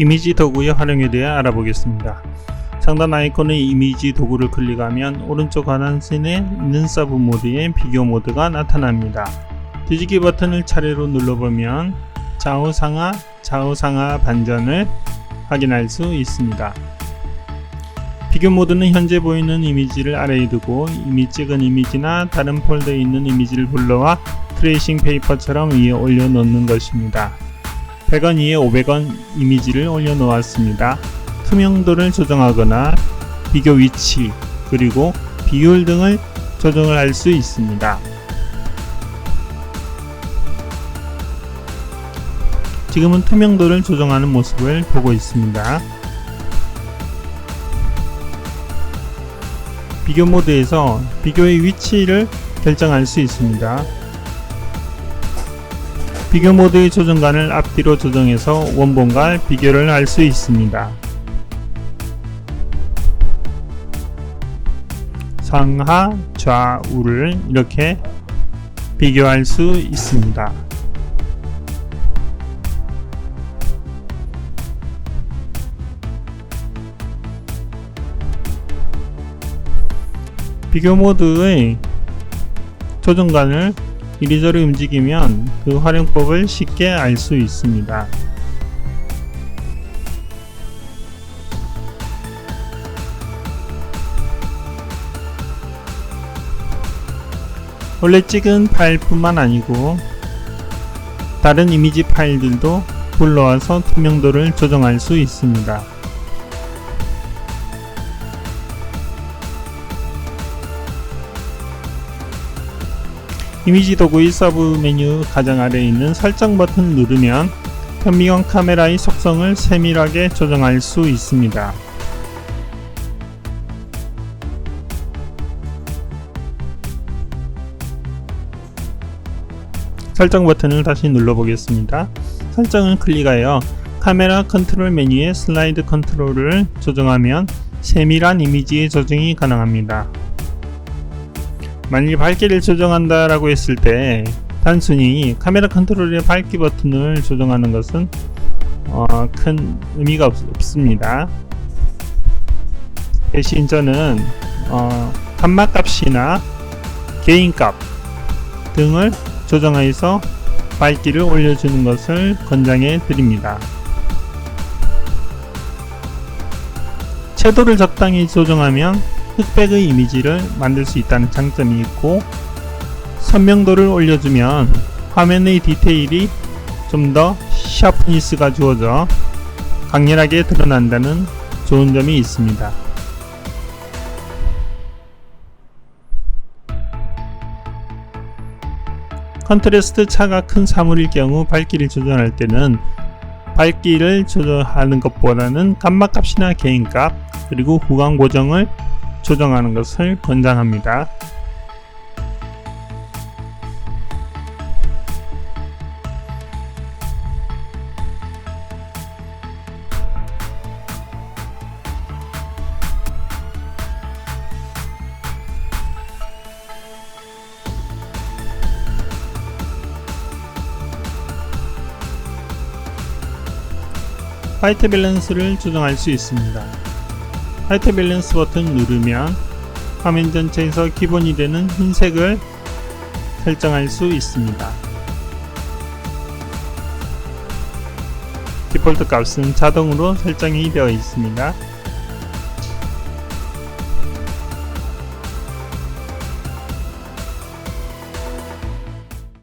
이미지 도구의 활용에 대해 알아보겠습니다. 상단 아이콘의 이미지 도구를 클릭하면 오른쪽 하단선에 있는 서브 모드의 비교 모드가 나타납니다. 뒤지기 버튼을 차례로 눌러보면 좌우 상하, 좌우 상하 반전을 확인할 수 있습니다. 비교 모드는 현재 보이는 이미지를 아래에 두고 이미 찍은 이미지나 다른 폴더에 있는 이미지를 불러와 트레이싱 페이퍼처럼 위에 올려놓는 것입니다. 100원 이에 500원 이미지를 올려놓았습니다. 투명도를 조정하거나 비교 위치 그리고 비율 등을 조정을 할 수 있습니다. 지금은 투명도를 조정하는 모습을 보고 있습니다. 비교 모드에서 비교의 위치를 결정할 수 있습니다. 비교 모드의 조정간을 앞뒤로 조정해서 원본과 비교를 할 수 있습니다. 상하, 좌우를 이렇게 비교할 수 있습니다. 비교 모드의 조정간을 이리저리 움직이면 그 활용법을 쉽게 알 수 있습니다. 원래 찍은 파일뿐만 아니고 다른 이미지 파일들도 불러와서 투명도를 조정할 수 있습니다. 이미지 도구의 서브 메뉴 가장 아래에 있는 설정 버튼을 누르면 현미경 카메라의 속성을 세밀하게 조정할 수 있습니다. 설정 버튼을 다시 눌러보겠습니다. 설정을 클릭하여 카메라 컨트롤 메뉴의 슬라이드 컨트롤을 조정하면 세밀한 이미지의 조정이 가능합니다. 만일 밝기를 조정한다라고 했을 때 단순히 카메라 컨트롤의 밝기 버튼을 조정하는 것은 어, 큰 의미가 없, 습니다 대신 저는 어, 감마 값이나 개인 값 등을 조정해서 밝기를 올려주는 것을 권장해 드립니다. 채도를 적당히 조정하면 흑백의 이미지를 만들 수 있다는 장점이 있고 선명도를 올려주면 화면의 디테일이 좀 더 샤프니스가 주어져 강렬하게 드러난다는 좋은 점이 있습니다. 컨트레스트 차가 큰 사물일 경우 밝기를 조정할 때는 밝기를 조정하는 것보다는 감마값이나 개인값 그리고 후광 고정을 조정하는 것을 권장합니다. 화이트 밸런스를 조정할 수 있습니다. 화이트 밸런스 버튼 누르면 화면 전체에서 기본이 되는 흰색을 설정할 수 있습니다. 디폴트 값은 자동으로 설정이 되어 있습니다.